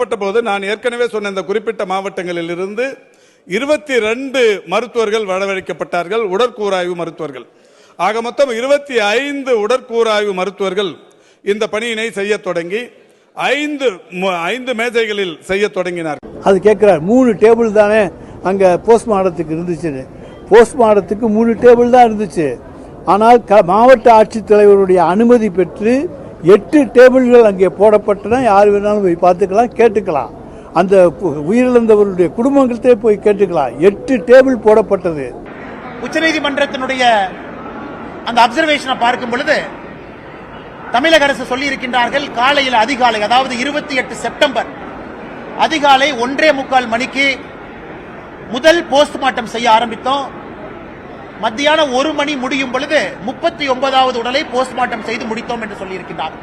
பட்ட போது நான் ஏற்கனவே சொன்ன இந்த குறிப்பிட்ட மாவட்டங்களில் இருந்து இருபத்தி ரெண்டு மருத்துவர்கள் வரவழைக்கப்பட்டார்கள் உடற்கூறாய்வு மருத்துவர்கள். ஆக மொத்தம் இருபத்தி ஐந்து உடற்கூறாய்வு மருத்துவர்கள் இந்த பணியினை செய்ய தொடங்கி ஐந்து ஐந்து மேஜைகளில் செய்ய தொடங்கினார் அது கேட்கிறார் மூணு டேபிள் தானே அங்கே போஸ்ட்மார்ட்டத்துக்கு இருந்துச்சுன்னு. போஸ்ட்மார்ட்டத்துக்கு மூணு டேபிள் தான் இருந்துச்சு. ஆனால் க மாவட்ட ஆட்சித்தலைவருடைய அனுமதி பெற்று எட்டு டேபிள்கள் அங்கே போடப்பட்டன. யார் வேணாலும் போய் பார்த்துக்கலாம் கேட்டுக்கலாம். அந்த உயிரிழந்தவருடைய குடும்பங்கள்கிட்டே போய் கேட்டுக்கலாம். எட்டு டேபிள் போடப்பட்டது. உச்சநீதிமன்றத்தினுடைய அந்த அப்சர்வேஷனை பார்க்கும் பொழுது தமிழக அரசு சொல்லி இருக்கின்றார்கள் காலையில் அதிகாலை அதாவது இருபத்தி எட்டு செப்டம்பர் அதிகாலை ஒன்றே முக்கால் மணிக்கு முதல் போஸ்ட்மார்ட்டம் செய்ய ஆரம்பித்தோம். மத்தியானம் ஒரு மணி முடியும் பொழுது முப்பத்தி ஒன்பதாவது உடலை போஸ்ட்மார்ட்டம் செய்து முடித்தோம் என்று சொல்லியிருக்கிறார்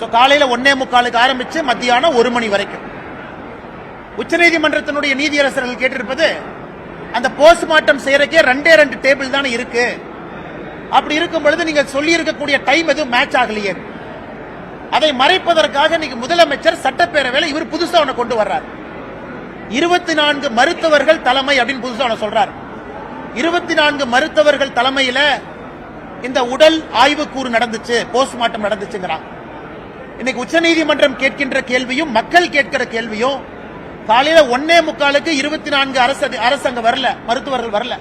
ஸோ காலையில ஒன்னே முக்காலுக்கு ஆரம்பிச்சு மத்தியானம் ஒரு மணி வரைக்கும். உச்சநீதிமன்றத்தினுடைய நீதியரசர்கள் கேட்டிருப்பது அந்த போஸ்ட்மார்ட்டம் செய்யறக்கே ரெண்டே ரெண்டு டேபிள் தானே இருக்கு. அப்படி இருக்கும் பொழுது நீங்க சொல்லி இருக்கக்கூடிய டைம் எதுவும் மேட்ச் ஆகலையே. அதை மறைப்பதற்காக இன்னைக்கு முதலமைச்சர் சட்டப்பேரவையில் இவர் புதுசா ஒண்ணு கொண்டு வர்றார். இருபத்தி நான்கு மருத்துவர்கள் தலைமை அப்படின்னு புதுசா ஒண்ணு சொல்றாரு. இருபத்தி நான்கு மருத்துவர்கள் தலைமையில இந்த உடல் ஆய்வுக்கூறு நடந்துச்சு போஸ்ட்மார்ட்டம் நடந்துச்சுங்கிறான். இன்னைக்கு உச்சநீதிமன்றம் கேட்கின்ற கேள்வியும் மக்கள் கேட்கிற கேள்வியும் காலையில ஒன்னே முக்காலுக்கு இருபத்தி நான்கு அரசு அரசு வரல மருத்துவர்கள் வரல.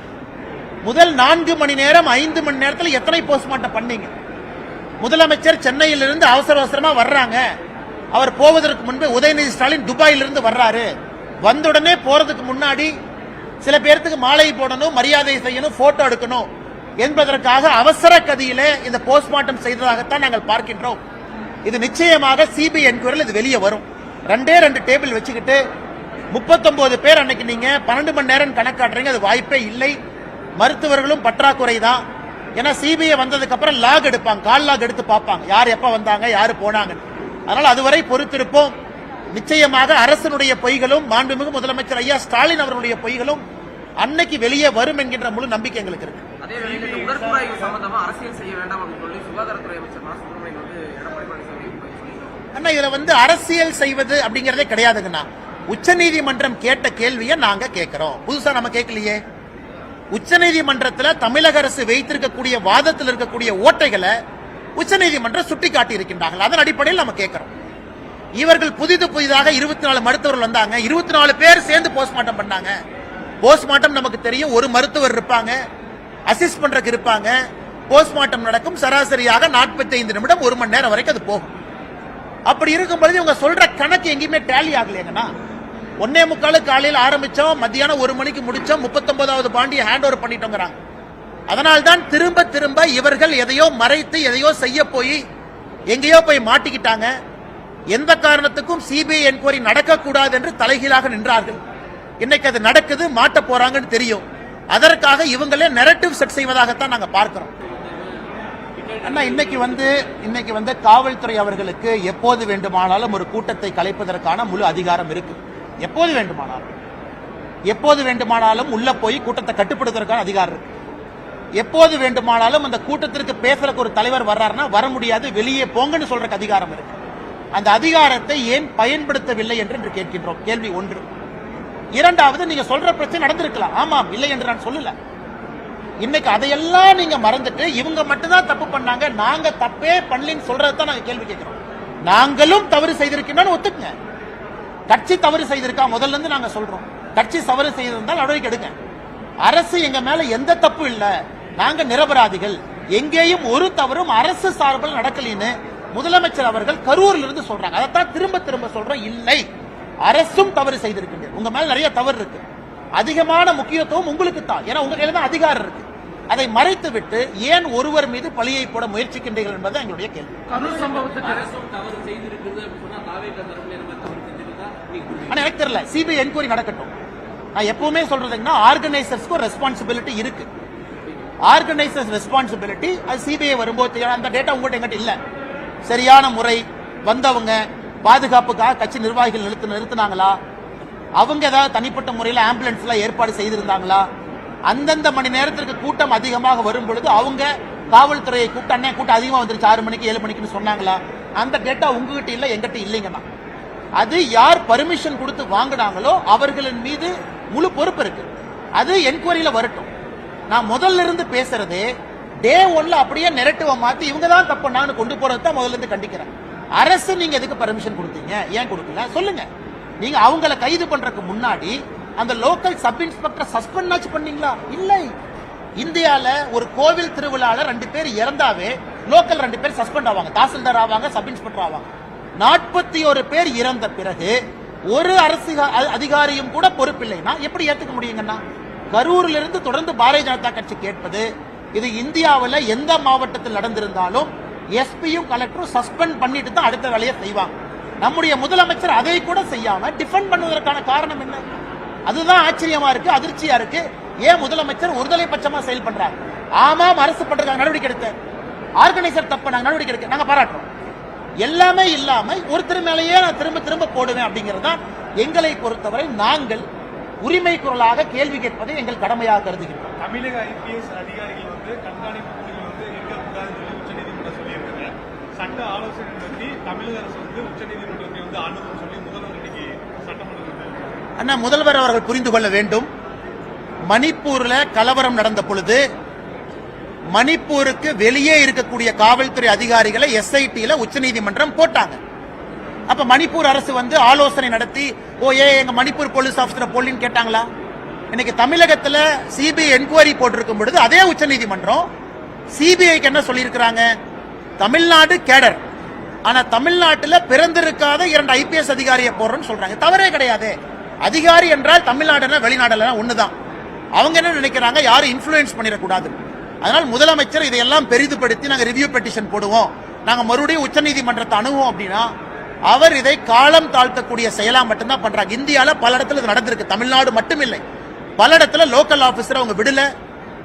முதல் நான்கு மணி நேரம் ஐந்து மணி நேரத்தில் எத்தனை போஸ்ட்மார்ட்டம் பண்ணீங்க? முதலமைச்சர் சென்னையிலிருந்து அவசர அவசரமா வர்றாங்க. அவர் போவதற்கு முன்பு உதயநிதி ஸ்டாலின் துபாயிலிருந்து வர்றாரு. வந்த உடனே போறதுக்கு முன்னாடி சில பேர்த்துக்கு மாலை போடணும் மரியாதை செய்யணும் போட்டோ எடுக்கணும் என்பதற்காக அவசர கதியில இந்த போஸ்ட்மார்ட்டம் செய்ததாகத்தான் நாங்கள் பார்க்கின்றோம். இது நிச்சயமாக சிபிஐ என்கொயரில் இது வெளியே வரும். ரெண்டே ரெண்டு டேபிள் வச்சுக்கிட்டு முப்பத்தொன்பது பேர் அன்னைக்கு நீங்க பன்னெண்டு மணி நேரம் கணக்காட்டுறீங்க அது வாய்ப்பே இல்லை. மருத்துவர்களும் பற்றாக்குறை தான் ஏன்னா சிபிஐ வந்ததுக்கு அப்புறம் லாக் எடுப்பாங்க கால் லாக் எடுத்து பார்ப்பாங்க. யார் எப்ப வந்தாங்க யாரு போனாங்க அதனால அதுவரை பொறுத்திருப்போம். நிச்சயமாக அரசனுடைய பொய்களும் மாண்புமிகு முதலமைச்சர் ஐயா ஸ்டாலின் அவர்களுடைய பொய்களும் அன்னைக்கு வெளியே வரும் என்கின்ற முழு நம்பிக்கை எங்களுக்கு இருக்கு. அண்ணா இதுல வந்து அரசியல் செய்வது அப்படிங்கறதே கிடையாதுங்கண்ணா. உச்சநீதிமன்றம் கேட்ட கேள்வியை நாங்க கேட்கிறோம். புதுசா நம்ம கேட்கலையே. உச்சநீதிமன்றத்துல தமிழக அரசு வைத்திருக்கக்கூடிய வாதத்தில் இருக்கக்கூடிய ஓட்டைகளை உச்சநீதிமன்றம் சுட்டி காட்டி இருக்கின்றார்கள் அதன் அடிப்படையில் நம்ம கேட்கிறோம். இவர்கள் புதிது புதிதாக இருபத்தி நாலு மருத்துவர்கள் வந்தாங்க. இருபத்தி நாலு பேர் சேர்ந்து போஸ்ட்மார்ட்டம் பண்ணாங்க. போஸ்ட்மார்ட்டம் நமக்கு தெரியும். ஒரு மருத்துவர் இருப்பாங்க. அசிஸ்ட் பண்றதுக்கு இருப்பாங்க. போஸ்ட்மார்ட்டம் நடக்கும். சராசரியாக 45 நிமிடம் ஒரு மணி நேரம் வரைக்கும் அது போகும். அப்படி இருக்கும் பொழுது இவங்க சொல்ற கணக்கு எங்கேயுமே டேலி ஆகலையாங்கன்னா ஒன்னே முக்காலு காலையில் ஆரம்பிச்சோம். மத்தியானம் ஒரு மணிக்கு முடிச்சோம். முப்பத்தொன்பதாவது பாண்டியை ஹேண்ட் ஓவர் பண்ணிட்டோங்கிறாங்க. அதனால்தான் திரும்ப திரும்ப இவர்கள் எதையோ மறைத்து எதையோ செய்ய போய் எங்கேயோ போய் மாட்டிக்கிட்டாங்க. எந்த காரணத்துக்கும் சிபிஐ என்கொயரி நடக்கக்கூடாது என்று தலைகீழாக நின்றார்கள். இன்னைக்கு அது நடக்குது மாட்ட போறாங்கன்னு தெரியும். அதற்காக இவங்களே நெரட்டிவ் செட் செய்வதாகத்தான் நாங்க பார்க்கிறோம். அண்ணா இன்னைக்கு வந்து இன்னைக்கு வந்து காவல்துறை அவர்களுக்கு எப்போது வேண்டுமானாலும் ஒரு கூட்டத்தை கலைப்பதற்கான முழு அதிகாரம் இருக்கு. எப்போது வேண்டுமானாலும். எப்போது வேண்டுமானாலும் உள்ள போய் கூட்டத்தை கட்டுப்படுத்துவதற்கான அதிகாரம் இருக்கு. எப்போது வேண்டுமானாலும் அந்த கூட்டத்திற்கு பேசுறதுக்கு ஒரு தலைவர் வர்றாருன்னா வர முடியாது வெளியே போங்கன்னு சொல்றதுக்கு அதிகாரம் இருக்கு. அந்த அதிகாரத்தை ஏன் பயன்படுத்தவில்லை என்று என்று கேட்கின்றோம். கேள்வி ஒன்று. இரண்டாவது நீங்க சொல்ற பிரச்சனை நடந்திருக்கலாம். ஆமாம் இல்லை என்று நான் சொல்லல. இன்னைக்கு அதையெல்லாம் நீங்க மறந்துட்டு இவங்க மட்டும்தான் தப்பு பண்ணாங்க நாங்க தப்பே பண்ணலன்னு சொல்றது தான் நாங்க கேள்வி கேட்கிறோம். நாங்களும் தவறு செய்திருக்கோம்னு ஒத்துக்குங்க. கட்சி தவறு செய்திருக்கா? முதல்ல இருந்து நாங்க சொல்றோம். கட்சி தவறு செய்திருந்தால் நடவடிக்கை எடுங்க. அரசு எங்க மேல எந்த தப்பு இல்ல. நாங்க நிரபராதிகள். எங்கேயும் ஒரு தவறும் அரசு சார்பில் நடக்கலின்னு முதலமைச்சர் அவர்கள் கரூர்ல இருந்து சொல்றாங்க. அதைத்தான் திரும்ப திரும்ப சொல்றோம் இல்லை. அரசும் தவறு செய்திருக்கின்ற உங்க மேல நிறைய தவறு இருக்கு. அதிகமான முக்கியத்துவம் உங்களுக்கு தான். ஏன்னா உங்க கையில தான் அதிகாரம் இருக்கு. அதை மறைத்து விட்டு ஏன் ஒருவர் மீது பழியை போட முயற்சிக்கின்றீர்கள் என்பது எங்களுடைய கேள்வி. ஆனா எனக்கு தெரியல. சிபிஐ என்கொயரி நடக்கட்டும். நான் எப்பவுமே சொல்றதுன்னா ஆர்கனைசர்ஸ்க்கு ரெஸ்பான்சிபிலிட்டி இருக்கு. ஆர்கனைசர்ஸ் ரெஸ்பான்சிபிலிட்டி அது சிபிஐ வரும்போது. அந்த டேட்டா உங்கள்கிட்ட எங்கிட்ட இல்ல. சரியான முறை வந்தவங்க பாதுகாப்புக்காக கட்சி நிர்வாகிகள் நிறுத்து நிறுத்தினாங்களா? அவங்க ஏதாவது தனிப்பட்ட முறையில் ஆம்புலன்ஸ்லாம் ஏற்பாடு செய்திருந்தாங்களா? அந்தந்த மணி நேரத்திற்கு கூட்டம் அதிகமாக வரும் பொழுது அவங்க காவல்துறையை கூட்டம் அண்ணே கூட்டம் அதிகமாக வந்துருச்சு. ஆறு மணிக்கு ஏழு மணிக்குன்னு சொன்னாங்களா? அந்த டேட்டா உங்ககிட்ட இல்லை எங்கிட்ட இல்லைங்கண்ணா அது யார் பர்மிஷன் கொடுத்து வாங்கினாங்களோ அவர்களின் மீது முழு பொறுப்பு இருக்கு. அது என்கொயரியில் வரட்டும். நான் முதல்ல இருந்து பேசுறது டே ஒன்ல அப்படியே நெரட்டிவை மாத்தி இவங்க தான் தப்பு நான் கொண்டு போறது தான் முதல்ல இருந்து கண்டிக்கிறேன். அரசு நீங்க எதுக்கு பர்மிஷன் கொடுத்தீங்க? ஏன் கொடுக்கல? சொல்லுங்க. நீங்க அவங்கள கைது பண்றதுக்கு முன்னாடி அந்த லோக்கல் சப் இன்ஸ்பெக்டர் சஸ்பெண்ட் ஆச்சு பண்ணீங்களா? இல்லை. இந்தியால ஒரு கோவில் திருவிழால ரெண்டு பேர் இறந்தாவே லோக்கல் ரெண்டு பேர் சஸ்பெண்ட் ஆவாங்க. தாசில்தார் ஆவாங்க சப் இன்ஸ்பெக்டர் ஆவாங்க. நாற்பத்தி ஒரு பேர் இறந்த பிறகு ஒரு அரசு அதிகாரியும் கூட பொறுப்பில்லைன்னா எப்படி ஏத்துக்க முடியுங்கன்னா? கரூரில் இருந்து தொடர்ந்து பாரதிய ஜனதா கட்சி கேட்பது இது இந்தியாவில் எந்த மாவட்டத்தில் நடந்திருந்தாலும் எஸ்பியும் கலெக்டரும் சஸ்பெண்ட் பண்ணிட்டு தான் அடுத்த வேலையை செய்வாங்க. நம்முடைய முதலமைச்சர் அதை கூட செய்யாம டிஃபெண்ட் பண்ணுவதற்கான காரணம் என்ன? அதுதான் ஆச்சரியமா இருக்கு அதிர்ச்சியா இருக்கு. ஏன் முதலமைச்சர் ஒருதலை பட்சமா செயல் பண்றாங்க ஆமாம் அரசு பண்றாங்க நடவடிக்கை எடுத்த. ஆர்கனைசர் தப்பு நாங்க நடவடிக்கை எடுக்க நாங்க பாராட்டுறோம். எல்லாமே இல்லாம ஒருத்தர் மேலேயே நான் திரும்ப திரும்ப போடுவேன் அப்படிங்கிறது தான் எங்களை பொறுத்தவரை நாங்கள் உரிமை குரலாக கேள்வி கேட்பதை எங்கள் கடமையாக கருதுகிறோம். தமிழக ஐபிஎஸ் அதிகாரிகள் வந்து கண்காணிப்பு குழுவில் வந்து இருக்கக்கூடாதுன்னு சொல்லி உச்சநீதிமன்றம் சொல்லியிருக்காங்க. சட்ட ஆலோசனை நடத்தி தமிழக அரசு வந்து உச்சநீதிமன்றத்தை வந்து அணுகும் சொல்லி முதல்வர் இன்னைக்கு சட்டமன்றத்தில் அண்ணா முதல்வர் அவர்கள் புரிந்து கொள்ள வேண்டும். மணிப்பூர்ல கலவரம் நடந்த பொழுது மணிப்பூருக்கு வெளியே இருக்கக்கூடிய காவல்துறை அதிகாரிகளை எஸ்ஐடில உச்சநீதிமன்றம் போட்டாங்க. அப்ப மணிப்பூர் அரசு வந்து ஆலோசனை நடத்தி ஓ ஏ எங்க மணிப்பூர் போலீஸ் ஆஃபீஸரை போலின்னு கேட்டாங்களா? இன்னைக்கு தமிழகத்துல சிபிஐ என்கொயரி போட்டிருக்கும் பொழுது அதே உச்சநீதிமன்றம் சிபிஐக்கு என்ன சொல்லியிருக்கிறாங்க? தமிழ்நாடு கேடர். ஆனா தமிழ்நாட்டுல பிறந்திருக்காத இரண்டு ஐபிஎஸ் அதிகாரியை போடுறோம்னு சொல்றாங்க. தவறே கிடையாது. அதிகாரி என்றால் தமிழ்நாடுனா வெளிநாடுல ஒண்ணுதான். அவங்க என்ன நினைக்கிறாங்க? யாரும் இன்ஃப்ளூயன்ஸ் பண்ணிடக்கூடாது. அதனால் முதலமைச்சர் இதையெல்லாம் பெரிதுபடுத்தி நாங்க ரிவ்யூ பெட்டிஷன் போடுவோம். நாங்க மறுபடியும் உச்சநீதிமன்றத்தை அணுவோம் அப்படின்னா அவர் இதை காலம் தாழ்த்தக்கூடிய செயலா மட்டும்தான் பண்றாங்க. இந்தியால பல இடத்துல இது நடந்திருக்கு. தமிழ்நாடு மட்டும் இல்லை பல இடத்துல லோக்கல் ஆபீசர் அவங்க விடல.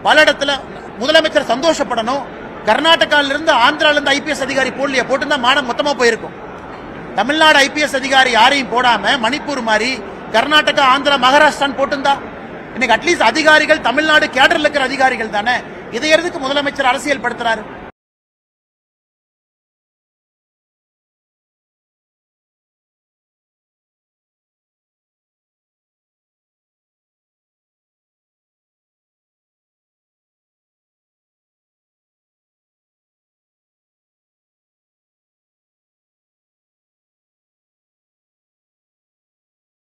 பல இடத்துல முதலமைச்சர் சந்தோஷப்படணும். கர்நாடகால இருந்து ஆந்திரால இருந்து ஐபிஎஸ் அதிகாரி போடலையே போட்டுதான் மானம் மொத்தமா போயிருக்கும். தமிழ்நாடு ஐபிஎஸ் அதிகாரி யாரையும் போடாம மணிப்பூர் மாதிரி கர்நாடகா ஆந்திரா மகாராஷ்டிரான்னு போட்டிருந்தா இன்னைக்கு அட்லீஸ்ட் அதிகாரிகள் தமிழ்நாடு கேடர்ல இருக்கிற அதிகாரிகள் தானே. இதை எதுக்கு முதலமைச்சர் அரசியல் படுத்துறாரு